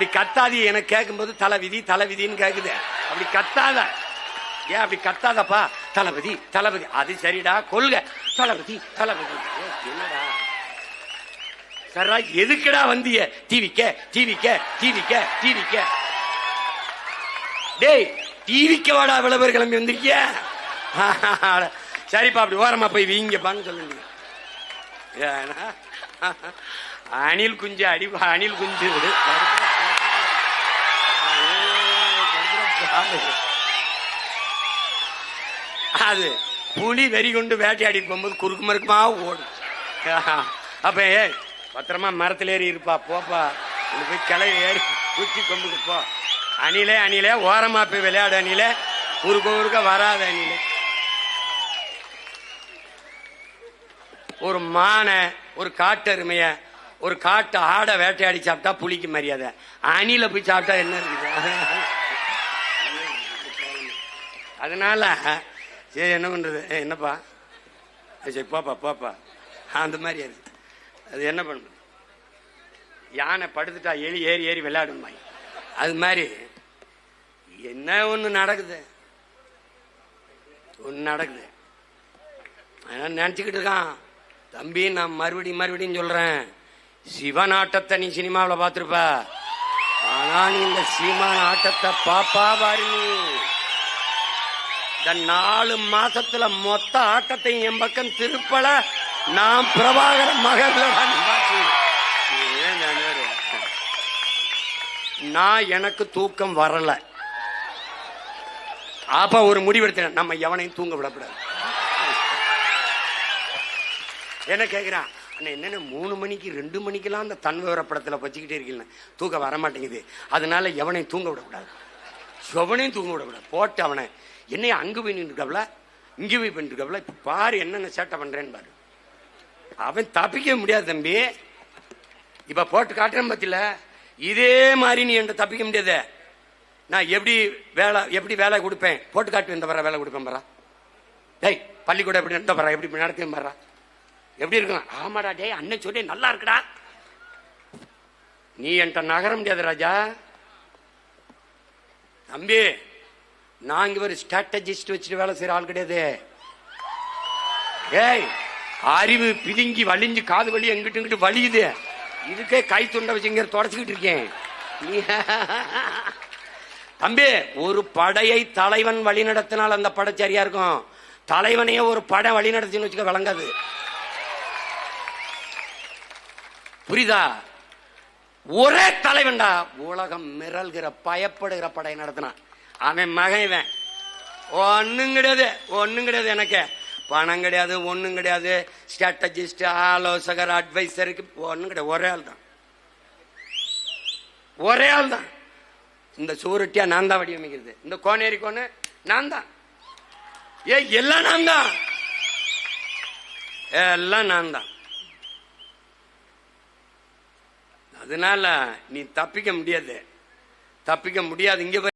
அப்படி கத்தாதி எனக்கு கேட்கும்போது தளபதி தலைவிதின்னு கேக்குது. அப்படி கத்தாத. ஏன் அப்படி கத்தாதப்பா? தளபதி தளபதி. அது சரிடா கொள்க. தளபதி தளபதி. என்னடா? சரா எதுக்குடா வந்திய? டிவிக்க டிவிக்க டிவிக்க டிவிக்க டேய் டிவிக்க வாடா விளம்பர கிளம்பி வந்திருக்கிய? சரிப்பா அப்படி ஓரமா போய் வீங்கப்பான்னு சொல்லுங்க. ஏன்னா, அணில் குஞ்சு அடி அணில் குஞ்சு விடு. அது புலி வெறி கொண்டு வேட்டையாடி போகும்போது குறுக்கு மறுக்குமா ஓடும். அப்ப ஏ பத்திரமா மரத்துல ஏறி இருப்பா போப்பா. இது போய் கிளை ஏறி குச்சி கொம்புக்கு போ. அணிலே அணிலே ஓரமா போய் விளையாடு அணிலே. குறுக்க குறுக்க வராத அணிலே. ஒரு மானை ஒரு காட்டருமையை ஒரு காட்டு ஆடை வேட்டையாடி சாப்பிட்டா புளிக்கு மரியாதை. அணில போய் சாப்பிட்டா என்ன இருக்குது? அதனால சரி என்ன பண்றது? என்னப்பா? சரி போப்பா போப்பா. அந்த மாதிரி அது. அது என்ன பண்ணுறது யானை படுத்துட்டா எலி ஏறி ஏறி விளையாடுமா அது மாதிரி என்ன ஒன்று நடக்குது? ஒன்று நடக்குது. அதனால நினச்சிக்கிட்டு இருக்கான். தம்பி நான் மறுபடியும் மறுபடியும் சொல்றேன். சிவன் ஆட்டத்தை நீ சினிமாவில் பார்த்துருப்ப. ஆனா நீ இந்த சீமான் ஆட்டத்தை பாப்பா பாரு நீ. இந்த நாலு மாசத்துல மொத்த ஆட்டத்தையும் என் பக்கம் திருப்பல. நான் பிரபாகர மகன்ல ஏன் நான் நான் எனக்கு தூக்கம் வரல. அப்ப ஒரு முடிவெடுத்தேன். நம்ம எவனையும் தூங்க விடக்கூடாது. என்ன கேக்குறான்? அண்ணா என்னென்ன மூணு மணிக்கு ரெண்டு மணிக்கெல்லாம் அந்த தன் விவரப்படத்தில் பச்சிக்கிட்டே வச்சுக்கிட்டே இருக்கீங்க தூக்கம் வர மாட்டேங்குது. அதனால எவனையும் தூங்க விடக்கூடாது. எவனையும் தூங்க விடக்கூடாது. போட்டு அவனை என்னைய அங்கே போய் நின்றுக்கவல இங்கே போய் பண்ணிருக்கவல இப்போ பாரு என்னென்ன சேட்டை பண்ணுறேன்னு பாரு. அவன் தப்பிக்க முடியாது தம்பி. இப்போ போட்டு காட்டுறேன் பத்தில. இதே மாதிரி நீ என்கிட்ட தப்பிக்க முடியாது. நான் எப்படி வேலை எப்படி வேலை கொடுப்பேன்? போட்டு காட்டு இந்த வர வேலை கொடுப்பேன் பாரா. டேய் பள்ளிக்கூடம் எப்படி நடத்த பாரா எப்படி நடத்தேன் பாரா. எப்படி இருக்கும் ஆமாடா டே அண்ணன் சொல்லி நல்லா இருக்குடா. நீ என்கிட்ட நகர முடியாது ராஜா. தம்பி நான் ஒரு ஸ்ட்ராட்டஜிஸ்ட் வச்சுட்டு வேலை செய்யற ஆள் கிடையாது. ஏய் அறிவு பிதுங்கி வலிஞ்சு காது வலி எங்கிட்டு இங்கிட்டு வலியுது. இதுக்கே கை துண்டை வச்சு இங்க தொடச்சுக்கிட்டு இருக்கேன். நீ தம்பி ஒரு படையை தலைவன் வழி நடத்தினால் அந்த படை சரியா இருக்கும். தலைவனையே ஒரு படை வழி நடத்தின்னு வச்சுக்க விளங்காது. புரியுதா ஒரே தலைவன்டா. உலகம் மிரல்கிற பயப்படுகிற படை நடத்தினான். அவன் மகன் இவன். ஒன்னும் கிடையாது ஒன்னும் கிடையாது எனக்கு. பணம் கிடையாது ஒன்றும் கிடையாது. ஸ்ட்ராட்டஜிஸ்ட் ஆலோசகர் அட்வைசருக்கு ஒன்றும் கிடையாது. ஒரே ஆள் தான். ஒரே ஆள் தான். இந்த சுவருட்டியா நான் தான் வடிவமைக்கிறது. இந்த கோனேரி கோனு நான் தான். ஏ எல்லாம் நான் தான். எல்லாம் நான் தான். அதனால நீ தப்பிக்க முடியாது. தப்பிக்க முடியாது. இங்க